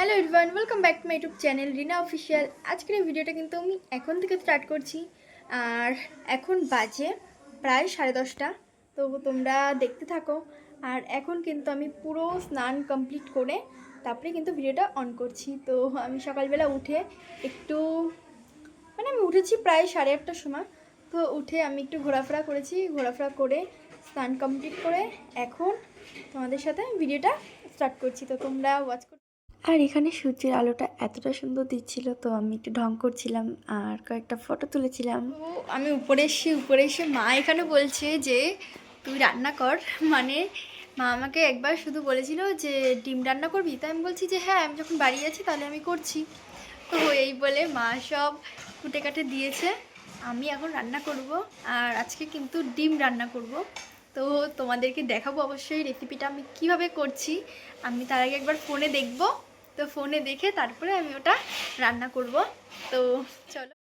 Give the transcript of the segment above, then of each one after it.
Hello everyone welcome back to my YouTube channel Rina official আজকের এই ভিডিওটা কিন্তু আমি এখন থেকে স্টার্ট করছি। আর এখন বাজে প্রায় সাড়ে দশটা তো তোমরা দেখতে থাকো। আর এখন কিন্তু আমি পুরো স্নান কমপ্লিট করে তারপরে কিন্তু ভিডিওটা অন করছি। তো আমি সকালবেলা উঠে একটু মানে আমি উঠেছি প্রায় সাড়ে আটটার সময়। তো উঠে আমি একটু ঘোরাফেরা করেছি, ঘোরাফেরা করে স্নান কমপ্লিট করে এখন তোমাদের সাথে ভিডিওটা স্টার্ট করছি। তো তোমরা ওয়াচ আর এখানে সূর্যের আলোটা এতটা সুন্দর দিচ্ছিল, তো আমি একটু ঢং করছিলাম আর কয়েকটা ফটো তুলেছিলাম। আমি উপরে এসে উপরে এসে মা এখানে বলছে যে, তুই রান্না কর। মানে মা আমাকে একবার শুধু বলেছিল যে, ডিম রান্না করবি? তাই আমি বলছি যে হ্যাঁ আমি যখন বাড়ি আছি তাহলে আমি করছি। তো এই বলে মা সব কুটে কাটে দিয়েছে। আমি এখন রান্না করব আর আজকে কিন্তু ডিম রান্না করব। তো তোমাদেরকে দেখাবো অবশ্যই রেসিপিটা আমি কীভাবে করছি। আমি তার আগে একবার ফোনে দেখব। তো ফোনে দেখে তারপরে আমি ওটা রান্না করব। তো চলো।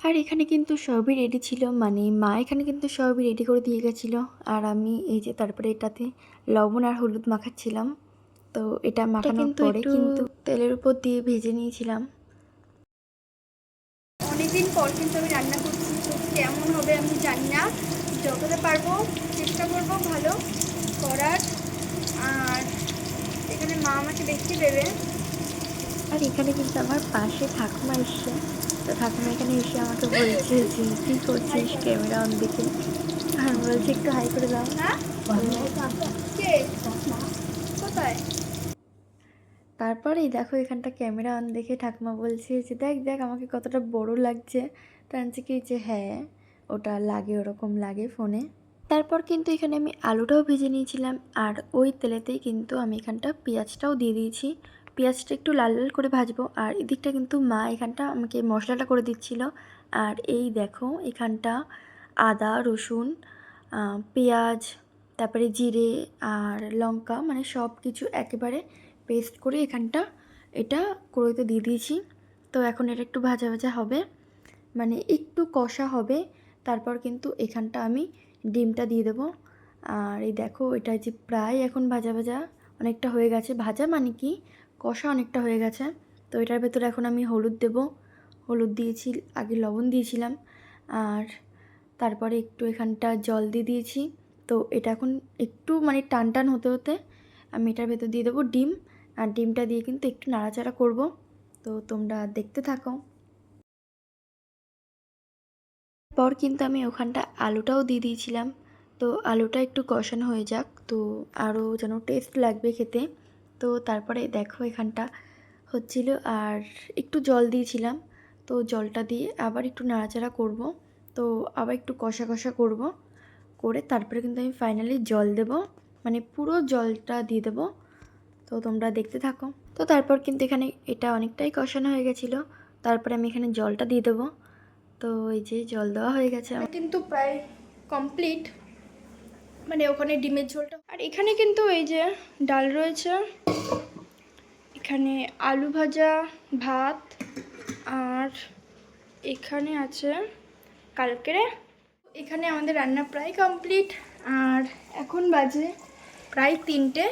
আর এখানে কিন্তু সবই রেডি ছিল। মানে মা এখানে কিন্তু সবই রেডি করে দিয়ে গেছিল। আর আমি এই যে তারপরে এটাতে লবণ আর হলুদ মাখাচ্ছিলাম। তো এটা মাখানোর পরে কিন্তু তেলের উপর দিয়ে ভেজে নিয়েছিলাম। অনেকদিন পর কিন্তু আমি রান্না করছি। কেমন হবে আমি জানি না। যতটা পারব চেষ্টা করব ভালো করার। আর এখানে মা আমাকে দেখিয়ে দেবে। আর এখানে কিন্তু আমার পাশে ঠাকুমা এসছে। তো ঠাকুমা এখানে এসে আমাকে বলছে যে, কী করছিস ক্যামেরা অন দিকে আর বলছে, একটু হাই করে দাও। তারপরেই দেখো এখানটা ক্যামেরা অন দেখে ঠাকুমা বলছে যে, দেখ দেখ, আমাকে কতটা বড় লাগছে। তো আনছে কি, যে হ্যাঁ ওটা লাগে, ওরকম লাগে ফোনে তারপর কিন্তু এখানে আমি আলুটাও ভেজে নিয়েছিলাম। আর ওই তেলেতেই কিন্তু আমি এখানটা পেঁয়াজটাও দিয়ে দিয়েছি। পেঁয়াজটা একটু লাল লাল করে ভাজবো। আর এদিকটা কিন্তু মা এখানটা আমাকে মশলাটা করে দিচ্ছিল। আর এই দেখো এখানটা আদা, রসুন পেঁয়াজ, তারপরে জিরে আর লঙ্কা মানে সব কিছু একেবারে পেস্ট করে এখানটা এটা কড়াইতে দিয়ে দিয়েছি। তো এখন এটা একটু ভাজা ভাজা হবে। মানে একটু কষা হবে। তারপর কিন্তু এখানটা আমি ডিমটা দিয়ে দেবো। আর এই দেখো এটা যে প্রায় এখন ভাজা ভাজা অনেকটা হয়ে গেছে। ভাজা মানে কি? কষা অনেকটা হয়ে গেছে। তো এটার ভেতরে এখন আমি হলুদ দেব। হলুদ দিয়েছি, আগে লবণ দিয়েছিলাম। আর তারপরে একটু এখানটা জল দিয়ে দিয়েছি। তো এটা এখন একটু মানে টান টান হতে হতে আমি এটার ভেতর দিয়ে দেবো ডিম। আর ডিমটা দিয়ে কিন্তু একটু নাড়াচাড়া করব। তো তোমরা দেখতে থাকো। পর কিন্তু আমি ওখানটা আলুটাও দিয়ে দিয়েছিলাম। তো আলুটা একটু কষানো হয়ে যাক। তো আরও যেন টেস্ট লাগবে খেতে। তো তারপরে দেখো এখানটা হচ্ছিল, আর একটু জল দিয়েছিলাম, তো জলটা দিয়ে আবার একটু নাড়াচাড়া করব। তো আবার একটু কষা কষা করব, করে তারপরে কিন্তু আমি ফাইনালি জল দেব মানে পুরো জলটা দিয়ে দেবো। তো তোমরা দেখতে থাকো। তো তারপর কিন্তু এখানে এটা অনেকটাই কষানো হয়ে গেছিল, তারপরে আমি এখানে জলটা দিয়ে দেবো। তো এই যে জল দেওয়া হয়ে গেছে। কিন্তু প্রায় কমপ্লিট মানে ওখানে ডিমের ঝোলটা। আর এখানে কিন্তু এই যে ডাল রয়েছে, এখানে আলু ভাজা, ভাত, আর এখানে আছে কালকেরে। এখানে আমাদের রান্না প্রায় কমপ্লিট, আর এখন বাজে প্রায় তিনটে।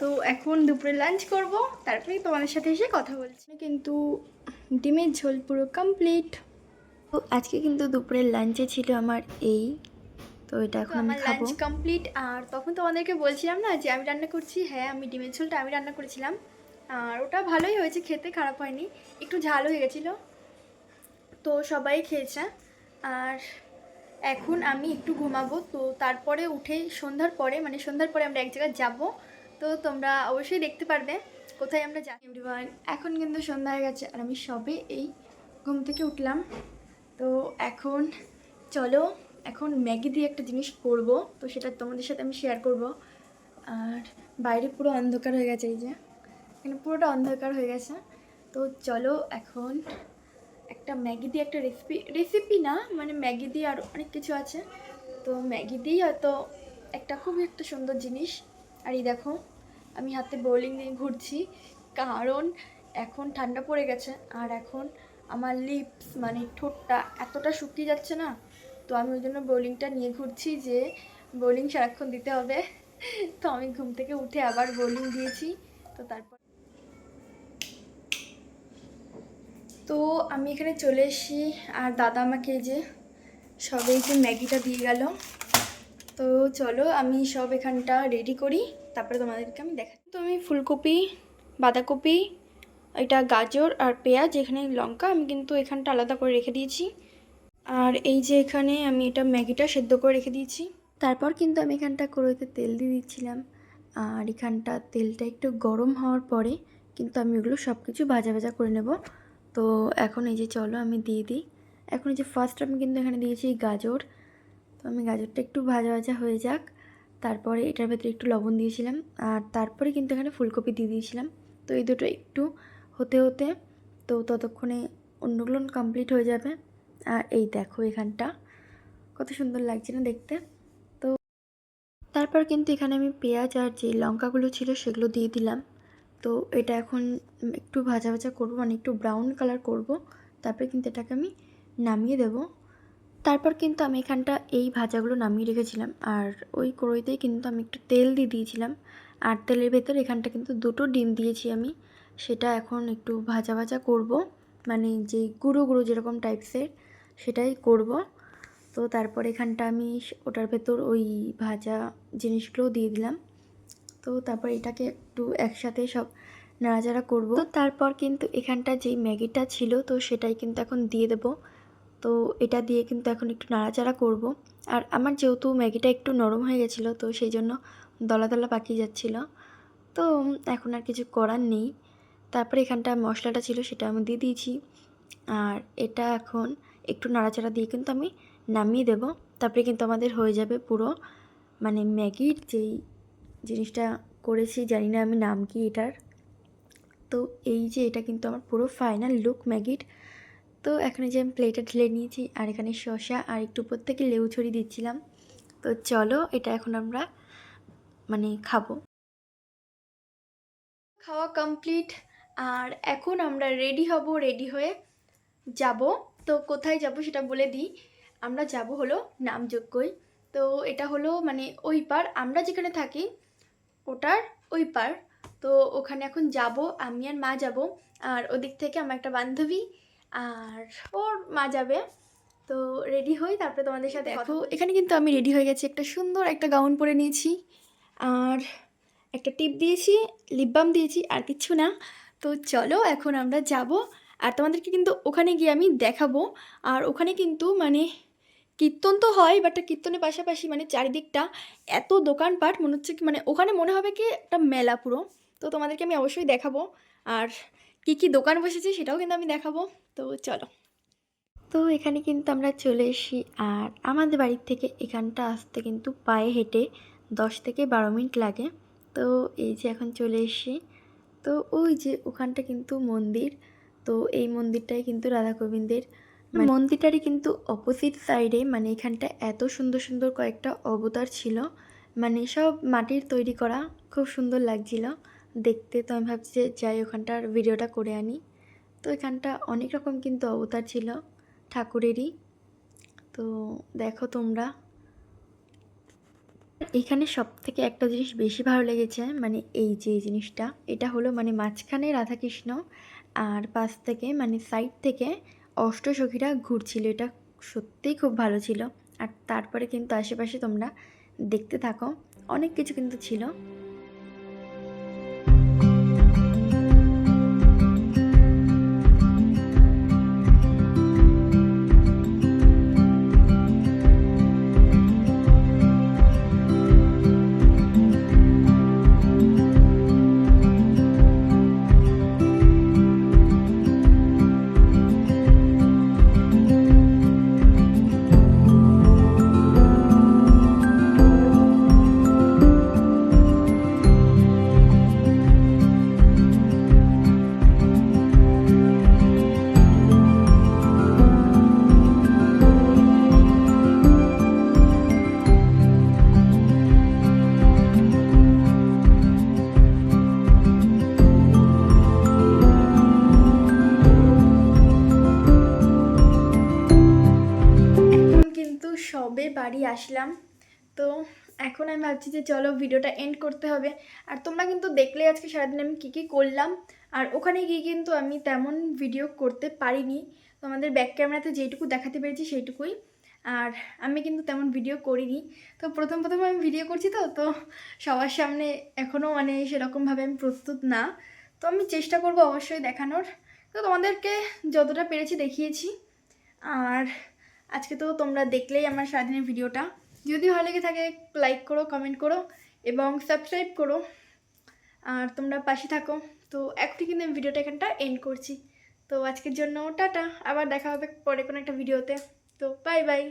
তো এখন দুপুরে লাঞ্চ করব, তারপরেই তোমাদের সাথে এসে কথা বলছি। কিন্তু ডিমের ঝোল পুরো কমপ্লিট। তো আজকে কিন্তু দুপুরের লাঞ্চে ছিল আমার এই তো এটা এখন আমি খাব। কমপ্লিট আর তখন তো তোমাদেরকে বলছিলাম না যে আমি রান্না করছি হ্যাঁ আমি ডিমের ঝোলটা আমি রান্না করেছিলাম আর ওটা ভালোই হয়েছে খেতে খারাপ হয়নি একটু ঝাল হয়ে গেছিল। তো সবাই খেয়েছে আর এখন আমি একটু ঘুমাবো তো তারপরে উঠে সন্ধ্যার পরে মানে সন্ধ্যার পরে আমরা এক জায়গায় যাব তো তোমরা অবশ্যই দেখতে পারবে কোথায় আমরা যাই। এভরিওয়ান এখন কিন্তু সন্ধ্যা হয়ে গেছে আর আমি সবে এই ঘুম থেকে উঠলাম তো এখন চলো এখন ম্যাগি দিয়ে একটা জিনিস করব, তো সেটা তোমাদের সাথে আমি শেয়ার করব। আর বাইরে পুরো অন্ধকার হয়ে গেছে এই যে। এখানে পুরোটা অন্ধকার হয়ে গেছে। তো চলো এখন একটা ম্যাগি দিয়ে একটা রেসিপি রেসিপি না মানে ম্যাগি দিয়ে আর অনেক কিছু আছে। তো ম্যাগি দিয়েই হয়তো একটা খুবই একটা সুন্দর জিনিস। আর এই দেখো, আমি হাতে বোলিং নিয়ে ঘুরছি, কারণ এখন ঠান্ডা পড়ে গেছে। আর এখন আমার লিপস মানে ঠোঁটটা এতটা শুকিয়ে যাচ্ছে না তো আমি ওই জন্য বোলিংটা নিয়ে ঘুরছি যে বোলিং সারাক্ষণ দিতে হবে। তো আমি ঘুম থেকে উঠে আবার বোলিং দিয়েছি। তো তারপর তো আমি এখানে চলে এসেছি। আর দাদা আমাকে যে সবে যে ম্যাগিটা দিয়ে গেল। তো চলো আমি সব এখানটা রেডি করি। তারপরে তোমাদেরকে আমি দেখাই তো আমি ফুলকপি, বাঁধাকপি, এটা গাজর আর পেঁয়াজ, এখানে লঙ্কা আমি কিন্তু এখানটা আলাদা করে রেখে দিয়েছি। আর এই যে এখানে আমি এটা ম্যাগিটা সেদ্ধ করে রেখে দিয়েছি। তারপর কিন্তু আমি এখানটা কড়াইতে তেল দিয়ে দিচ্ছিলাম। আর এখানটা তেলটা একটু গরম হওয়ার পরে কিন্তু আমি ওগুলো সব কিছু ভাজা ভাজা করে নেব। তো এখন এই যে চলো আমি দিয়ে দিই। এখন এই যে ফার্স্ট আমি কিন্তু এখানে দিয়েছি গাজর। তো আমি গাজরটা একটু ভাজা ভাজা হয়ে যাক। তারপরে এটার ভেতরে একটু লবণ দিয়েছিলাম। আর তারপরে কিন্তু এখানে ফুলকপি দিয়ে দিয়েছিলাম। তো এই দুটো একটু হতে হতে তো ততক্ষণে অন্যগুলো কমপ্লিট হয়ে যাবে। আর এই দেখো এখানটা। কত সুন্দর লাগছে না দেখতে? তো তারপর কিন্তু এখানে আমি পেঁয়াজ আর যে লঙ্কাগুলো ছিল সেগুলো দিয়ে দিলাম। তো এটা এখন একটু ভাজা ভাজা করব মানে একটু ব্রাউন কালার করব। তারপরে কিন্তু এটাকে আমি নামিয়ে দেব। তারপর কিন্তু আমি এখানটা এই ভাজাগুলো নামিয়ে রেখেছিলাম। আর ওই কড়াইতেই কিন্তু আমি একটু তেল দিয়ে দিয়েছিলাম। আর তেলের ভেতর এখানটা কিন্তু দুটো ডিম দিয়েছি আমি। সেটা এখন একটু ভাজা ভাজা করব। মানে যে গুঁড়ো গুঁড়ো যেরকম টাইপসের সেটাই করব। তো তারপর এখানটা আমি ওটার ভেতর ওই ভাজা জিনিসগুলোও দিয়ে দিলাম। তো তারপর এটাকে একটু একসাথে সব নাড়াচাড়া করব। তো তারপর কিন্তু এখানটা যেই ম্যাগিটা ছিল, তো সেটাই কিন্তু এখন দিয়ে দেব। তো এটা দিয়ে কিন্তু এখন একটু নাড়াচাড়া করব। আর আমার যেহেতু ম্যাগিটা একটু নরম হয়ে গেছিল, তো সেই জন্য দলা দলা পাকিয়ে যাচ্ছিল। তো এখন আর কিছু করার নেই। তারপরে এখানটা মশলাটা ছিল সেটা আমি দিয়ে দিয়েছি। আর এটা এখন একটু নাড়াচাড়া দিয়ে কিন্তু আমি নামিয়ে দেব। তারপরে কিন্তু আমাদের হয়ে যাবে পুরো মানে ম্যাগির যেই জিনিসটা করেছি, জানি না আমি নাম কি এটার। তো এই যে এটা কিন্তু আমার পুরো ফাইনাল লুক ম্যাগির। তো এখানে যে আমি প্লেটে ঢেলে নিয়েছি, আর এখানে শসা, আর একটু উপর থেকে লেবু ছড়িয়ে দিচ্ছিলাম। তো চলো এটা এখন আমরা মানে খাব। খাওয়া কমপ্লিট আর এখন আমরা রেডি হব রেডি হয়ে যাব। তো কোথায় যাব সেটা বলে দিই। আমরা যাব হলো নামযোগ্যই তো এটা হলো মানে ওই পার আমরা যেখানে থাকি ওটার ওই পার। তো ওখানে এখন যাব আমি আর মা যাব। আর ওদিক থেকে আমার একটা বান্ধবী আর ওর মা যাবে। তো রেডি হই তারপরে তোমাদের সাথে দেখো এখানে কিন্তু আমি রেডি হয়ে গেছি। একটা সুন্দর একটা গাউন পরে নিয়েছি। আর একটা টিপ দিয়েছি লিপ বাম দিয়েছি আর কিচ্ছু না। তো চলো এখন আমরা যাব আর তোমাদেরকে কিন্তু ওখানে গিয়ে আমি দেখাবো। আর ওখানে কিন্তু মানে কীর্তন তো হয় বাট কীর্তনের পাশাপাশি মানে চারিদিকটা এত দোকানপাট, মনে হচ্ছে কি মানে ওখানে মনে হবে কি একটা মেলা পুরো। তো তোমাদেরকে আমি অবশ্যই দেখাবো। আর কি কি দোকান বসেছে সেটাও কিন্তু আমি দেখাবো। তো চলো। তো এখানে কিন্তু আমরা চলে এসেছি। আর আমাদের বাড়ির থেকে এখানটা আসতে কিন্তু পায়ে হেঁটে দশ থেকে বারো মিনিট লাগে। তো এই যে এখন চলে এসেছি। তো ওই যে ওখানটা কিন্তু মন্দির। তো এই মন্দিরটাই কিন্তু রাধা গোবিন্দের। মানে মন্দিরটারই কিন্তু অপোজিট সাইডে মানে এখানটা এত সুন্দর সুন্দর কয়েকটা অবতার ছিল। মানে সব মাটির তৈরি করা খুব সুন্দর লাগছিল। দেখতে তো আমি ভাবছি যে যাই ওখানটার ভিডিওটা করে আনি। তো এখানটা অনেক রকম কিন্তু অবতার ছিল ঠাকুরেরই। তো দেখো তোমরা। এখানে সব থেকে একটা জিনিস বেশি ভালো লেগেছে মানে এই যে এই জিনিসটা এটা হলো মানে মাঝখানে রাধাকৃষ্ণ আর পাশ থেকে মানে সাইড থেকে অষ্টসখীরা ঘুরছিল। এটা সত্যিই খুব ভালো ছিল। আর তারপরে কিন্তু আশেপাশে তোমরা দেখতে থাকো। অনেক কিছু কিন্তু ছিল। আসলাম। তো এখন আমি ভাবছি যে চলো ভিডিওটা এন্ড করতে হবে। আর তোমরা কিন্তু দেখলে আজকে সারাদিন আমি কী কী করলাম। আর ওখানে গিয়ে কিন্তু আমি তেমন ভিডিও করতে পারিনি। তো আমাদের ব্যাক ক্যামেরাতে যেটুকু দেখাতে পেরেছি সেইটুকুই। আর আমি কিন্তু তেমন ভিডিও করিনি। তো প্রথম প্রথম আমি ভিডিও করছি তো তো সবার সামনে এখনও মানে সেরকমভাবে আমি প্রস্তুত না। তো আমি চেষ্টা করব অবশ্যই দেখানোর। তো তোমাদেরকে যতটা পেরেছি দেখিয়েছি। আর আজকে তো তোমরা দেখলেই আমার সারাদিনের ভিডিওটা। যদি ভালো লেগে থাকে লাইক করো কমেন্ট করো এবং সাবস্ক্রাইব করো। আর তোমরা পাশে থাকো। তো এখনই কিন্তু আমি ভিডিওটা এখানটা এন্ড করছি। তো আজকের জন্য টাটা। আবার দেখা হবে পরে কোনো একটা ভিডিওতে। তো বাই বাই